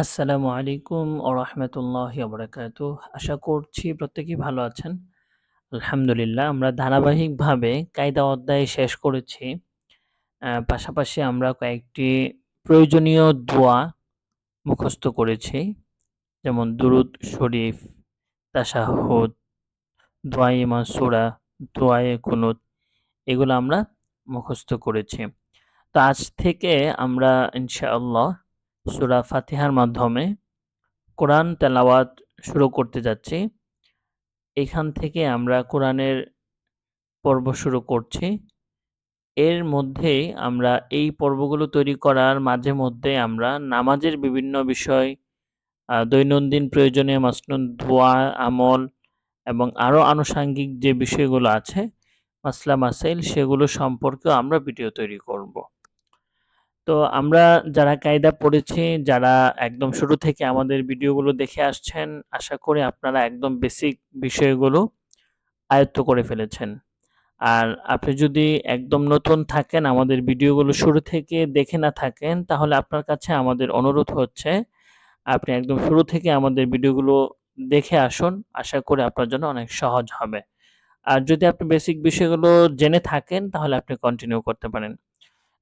আসসালামু আলাইকুম ও রহমতুল্লাহি ওবরাকাতুহ। আশা করছি প্রত্যেকেই ভালো আছেন। আলহামদুলিল্লাহ আমরা ধারাবাহিকভাবে কায়দা অধ্যায় শেষ করেছি। পাশাপাশি আমরা কয়েকটি প্রয়োজনীয় দোয়া মুখস্থ করেছি। যেমন দুরুদ শরীফ, তাশাহুদ, দোয়ায়ে মাসুরা, দোয়ায়ে কুনুত এগুলো আমরা মুখস্থ করেছি। তো আজ থেকে আমরা ইনশাআল্লাহ সূরা ফাতিহার মাধ্যমে কোরআন তেলাওয়াত শুরু করতে যাচ্ছি। এখান থেকে আমরা কোরআনের পর্ব শুরু করছি। এর মধ্যে আমরা এই পর্বগুলো তৈরি করার মাঝে মধ্যে আমরা নামাজের বিভিন্ন বিষয় দৈনন্দিন প্রয়োজনীয় মাসনুন, ধোয়া, আমল এবং আরও আনুষাঙ্গিক যে বিষয়গুলো আছে, মাসলা, মাসাইল, সেগুলো সম্পর্কেও আমরা ভিডিও তৈরি করব। তো আমরা যারা কায়দা পড়েছি, যারা একদম শুরু থেকে আমাদের ভিডিওগুলো দেখে আসছেন, আশা করি আপনারা একদম বেসিক বিষয়গুলো আয়ত্ত করে ফেলেছেন। আর আপনি যদি একদম নতুন থাকেন, আমাদের ভিডিওগুলো শুরু থেকে দেখে না থাকেন, তাহলে আপনার কাছে আমাদের অনুরোধ হচ্ছে, আপনি একদম শুরু থেকে আমাদের ভিডিওগুলো দেখে আসুন। আশা করি আপনার জন্য অনেক সহজ হবে। আর যদি আপনি বেসিক বিষয়গুলো জেনে থাকেন, তাহলে আপনি কন্টিনিউ করতে পারেন।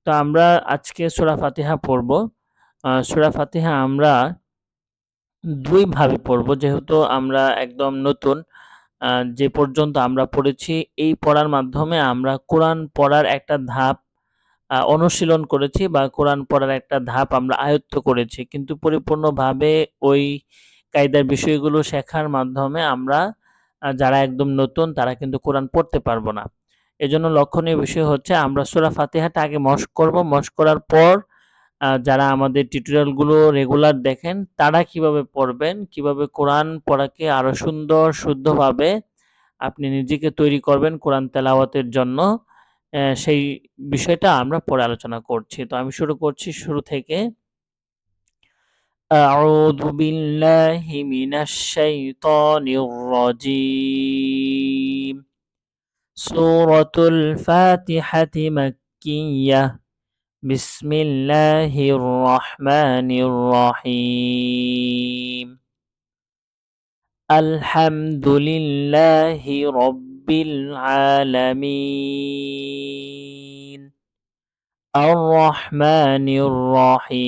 তো আমরা আজকে সূরা ফাতিহা পড়ব। সূরা ফাতিহা আমরা ২ ভাবে পড়ব। যেহেতু আমরা একদম নতুন, যে পর্যন্ত আমরা পড়েছি, এই পড়ার মাধ্যমে আমরা কোরআন পড়ার একটা ধাপ অনুশীলন করেছি বা কোরআন পড়ার একটা ধাপ আমরা আয়ত্ত করেছি। কিন্তু পরিপূর্ণভাবে ওই কায়দার বিষয়গুলো শেখার মাধ্যমে আমরা যারা একদম নতুন, তারা কিন্তু কোরআন পড়তে পারব না। এজন্য লক্ষণীয় বিষয় হচ্ছে আমরা সূরা ফাতিহাটা আগে মশক করব। মশক করার পর আ যারা আমাদের টিউটোরিয়ালগুলো রেগুলার দেখেন, তারা কিভাবে পড়বেন, কিভাবে কোরআন পড়াকে আরো সুন্দর শুদ্ধভাবে আপনি নিজেকে তৈরি করবেন কোরআন তেলাওয়াতের জন্য, অ্যা সেই বিষয়টা আমরা পরে আলোচনা করছি। তো আমি শুরু করছি শুরু থেকে। أعوذ بالله من الشيطان الرجيم سورة الفاتحة مكية. بسم الله الرحمن الرحيم. الحمد لله رب العالمين. الرحمن الرحيم.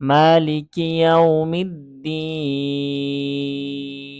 مالك يوم الدين.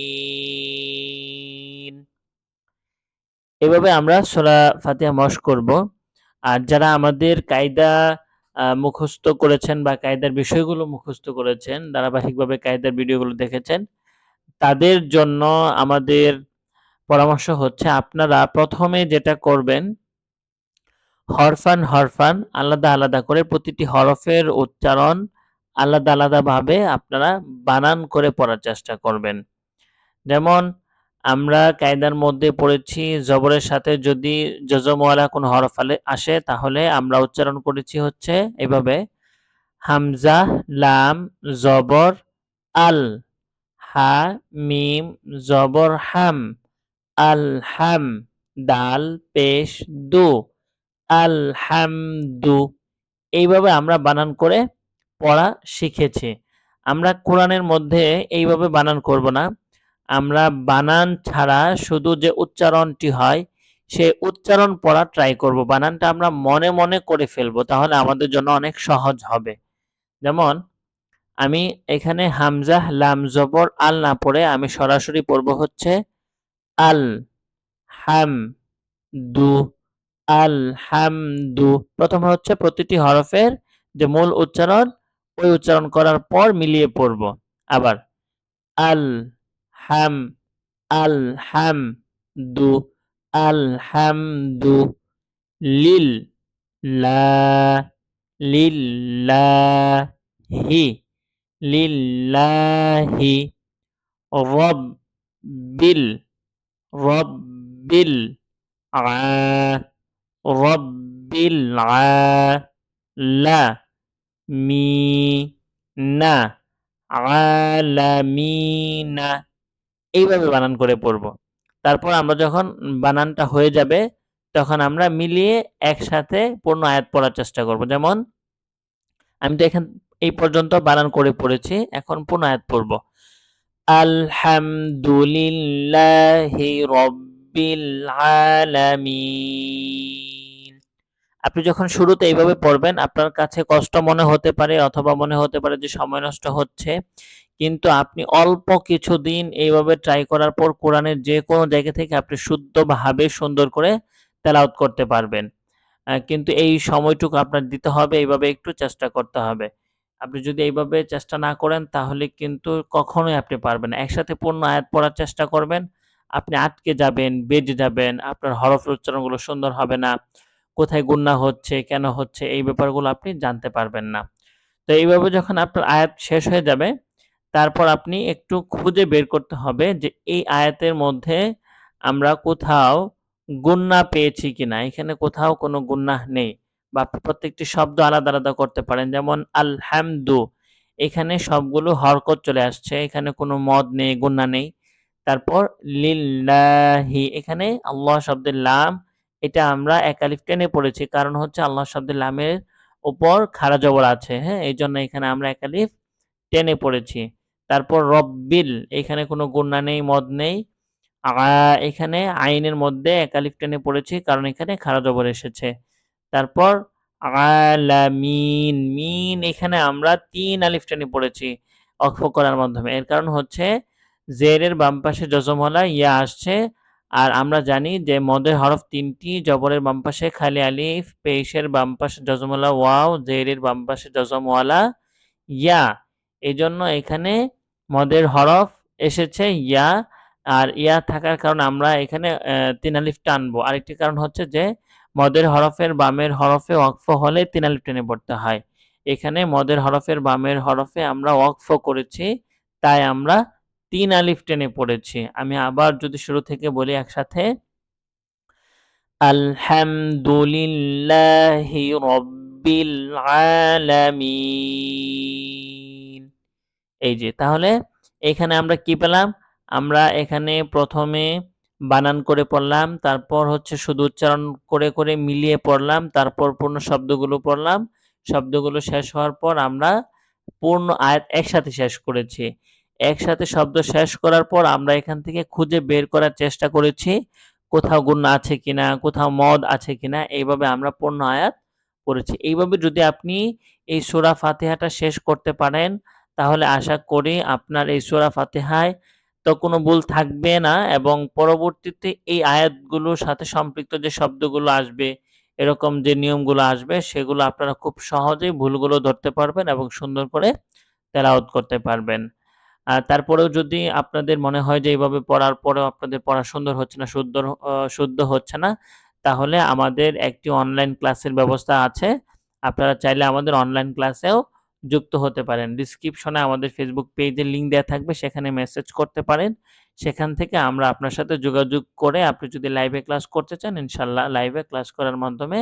এভাবে আমরা সূরা ফাতিহা মশ করব। আর যারা আমাদের কায়দা মুখস্থ করেছেন বা কায়দার বিষয়গুলো মুখস্থ করেছেন, ধারাবাহিকভাবে কায়দার ভিডিওগুলো দেখেছেন, তাদের জন্য আমাদের পরামর্শ হচ্ছে আপনারা প্রথমে যেটা করবেন হরফান, হরফান আলাদা, আলাদা করে প্রতিটি হরফের উচ্চারণ আলাদা, আলাদাভাবে আপনারা বানান করে পড়ার চেষ্টা করবেন। যেমন আমরা কায়দার মধ্যে পড়েছি জবরের সাথে যদি যজমওয়ালা কোনো হরফ আসে তাহলে আমরা উচ্চারণ করেছি হচ্ছে এভাবে হামজা, লাম, জবর, আল, হা, মিম, জবর হাম, আল হাম, দাল, পেশ, দু, আল হাম দু এইভাবে আমরা বানান করে পড়া শিখেছি। আমরা কোরআনের মধ্যে এইভাবে বানান করব না। আমরা বানান ছাড়া শুধু যে উচ্চারণটি হয়, সে উচ্চারণ পড়া ট্রাই করব। বানানটা আমরা মনে, মনে করে ফেলব। তাহলে আমাদের জন্য অনেক সহজ হবে। যেমন আমি এখানে হামজাহ লাম, জবর, আল না পড়ে আমি সরাসরি পড়ব হচ্ছে আল, হাম, দু, আল, হাম, দু। প্রথমে হচ্ছে প্রতিটি হরফের যে মূল উচ্চারণ, ওই উচ্চারণ করার পর মিলিয়ে পড়ব। আবার আল হাম, আল হাম দু, আল হাম দু, লিল, লা লিল্লাহি লিল্লাহি রব্বিল রব্বিল আ রব্বিল লা মিনা আলামিনা এইভাবে বানান করে পড়ব তারপর আমরা যখন বানানটা হয়ে যাবে, তখন আমরা মিলিয়ে একসাথে পূর্ণ আয়াত পড়ার চেষ্টা করব। যেমন, আমি তো এখান, এই পর্যন্ত বানান করে পড়েছি, এখন পূর্ণ আয়াত পড়ব। আলহামদুলিল্লাহি রব্বিল আলামিন। আপনি যখন শুরুতে এইভাবে পড়বেন, আপনার কাছে কষ্ট মনে হতে পারে অথবা মনে হতে পারে যে সময় নষ্ট হচ্ছে। কিন্তু আপনি অল্প কিছুদিন এইভাবে ট্রাই করার পর কোরআনের যে কোনো জায়গা থেকে আপনি শুদ্ধভাবে সুন্দর করে তেলাওত করতে পারবেন। কিন্তু এই সময়টুকু আপনার দিতে হবে, এইভাবে একটু চেষ্টা করতে হবে। আপনি যদি এইভাবে চেষ্টা না করেন তাহলে কিন্তু কখনোই আপনি পারবেন একসাথে পূর্ণ আয়াত পড়ার চেষ্টা করবেন, আপনি আটকে যাবেন, বেজে যাবেন, আপনার হরফ উচ্চারণগুলো সুন্দর হবে না, কোথায় গুন্না হচ্ছে, কেন হচ্ছে, এই ব্যাপারগুলো আপনি জানতে পারবেন না। তো এইভাবে যখন আপনার আয়াত শেষ হয়ে যাবে তারপর আপনি একটু খুঁজে বের করতে হবে যে এই আয়াতের মধ্যে আমরা কোথাও গুন্না পেয়েছি কিনা। এখানে কোথাও কোনো গুন্না নেই বা প্রত্যেকটি শব্দ আলাদা আলাদা করতে পারেন। যেমন আলহামদু, এখানে সবগুলো হরকত চলে আসছে, এখানে কোনো মদ নেই, গুন্না নেই। তারপর লিল্লাহি, এখানে আল্লাহ শব্দের লাম, এটা আমরা একালিফ টেনে পড়েছি। কারণ হচ্ছে আল্লাহ শব্দের লামের উপর খারা জবর আছে হ্যাঁ? এই জন্য এখানে আমরা একালিফ টেনে পড়েছি। তারপর রব্বিল, এখানে কোনো গুন্না নেই, মদ নেই। এখানে আইনের মধ্যে একালিফ টেনে পড়েছি, কারণ এখানে খারা জবর এসেছে। তারপর আলামিন, মিন, এখানে আমরা তিন আলিফ পড়েছি অক্ষ করার মাধ্যমে। এর কারণ হচ্ছে জেরের বাম পাশে জজমওয়ালা ইয়া আসছে, আর আমরা জানি যে মদের হরফ তিনটি, জবরের বাম পাশে খালি আলিফ, পেশের বাম পাশে জজমওয়ালা ওয়াও, জেরের বাম পাশে জজমওয়ালা ইয়া। এই জন্য এখানে মদের হরফ এসেছে ইয়া, আর ইয়া থাকার কারণে আমরা এখানে তিন আলিফ টানবো আরেকটি কারণ হচ্ছে যে, মদের হরফের বামের হরফে ওয়াকফ হলে তিন আলিফ টেনে পড়তে হয়। এখানে মদের হরফের বামের হরফে আমরা ওয়াকফ করেছি, তাই আমরা তিন আলিফ টেনে পড়েছি। আমি আবার যদি শুরু থেকে বলি একসাথে, আলহামদুলিল্লাহি রব্বিল আলামিন। এই যে, তাহলে এখানে আমরা কি পেলাম? আমরা এখানে প্রথমে বানান করে পড়লাম, তারপর হচ্ছে শুধু উচ্চারণ করে করে মিলিয়ে পড়লাম, তারপর পূর্ণ শব্দগুলো পড়লাম। শব্দগুলো শেষ হওয়ার পর আমরা পূর্ণ আয়াত একসাথে শেষ করেছি। একসাথে শব্দ শেষ করার পর আমরা এখান থেকে খুঁজে বের করার চেষ্টা করেছি, কোথাও গুণ আছে কিনা, কোথাও মদ আছে কিনা, এইভাবে আমরা পূর্ণ আয়াত করেছি এইভাবে যদি আপনি এই সুরা ফাতেহাটা শেষ করতে পারেন তাহলে আশা করি আপনার এই সুরা ফাতেহায় তো কোনো ভুল থাকবে না এবং পরবর্তীতে এই আয়াতগুলোর সাথে সম্পৃক্ত যে শব্দগুলো আসবে, এরকম যে নিয়মগুলো আসবে, সেগুলো আপনারা খুব সহজেই ভুলগুলো ধরতে পারবেন এবং সুন্দর করে তেলাওয়াত করতে পারবেন। আর তারপরেও যদি আপনাদের মনে হয় যে এইভাবে পড়ার পরেও আপনাদের পড়া সুন্দর হচ্ছে না, শুদ্ধ শুদ্ধ হচ্ছে না, তাহলে আমাদের একটি অনলাইন ক্লাসের ব্যবস্থা আছে। আপনারা চাইলে আমাদের অনলাইন ক্লাসেও যুক্ত হতে পারেন। ডিসক্রিপশনে আমাদের ফেসবুক পেজের লিঙ্ক দেওয়া থাকবে, সেখানে মেসেজ করতে পারেন। সেখান থেকে আমরা আপনার সাথে যোগাযোগ করে আপনি যদি লাইভে ক্লাস করতে চান, ইনশাল্লাহ লাইভে ক্লাস করার মাধ্যমে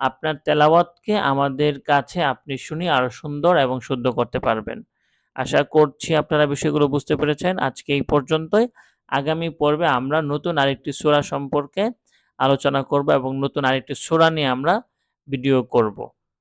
আপনার তেলাওয়াতকে আমাদের কাছে আপনি শুনি আরও সুন্দর এবং শুদ্ধ করতে পারবেন। আশা করছি আপনারা বিষয়গুলো বুঝতে পেরেছেন। আজকে এই পর্যন্তই। আগামী পর্বে আমরা নতুন আরেকটি সোরা সম্পর্কে আলোচনা করব এবং নতুন আরেকটি সোরা নিয়ে আমরা ভিডিও করব।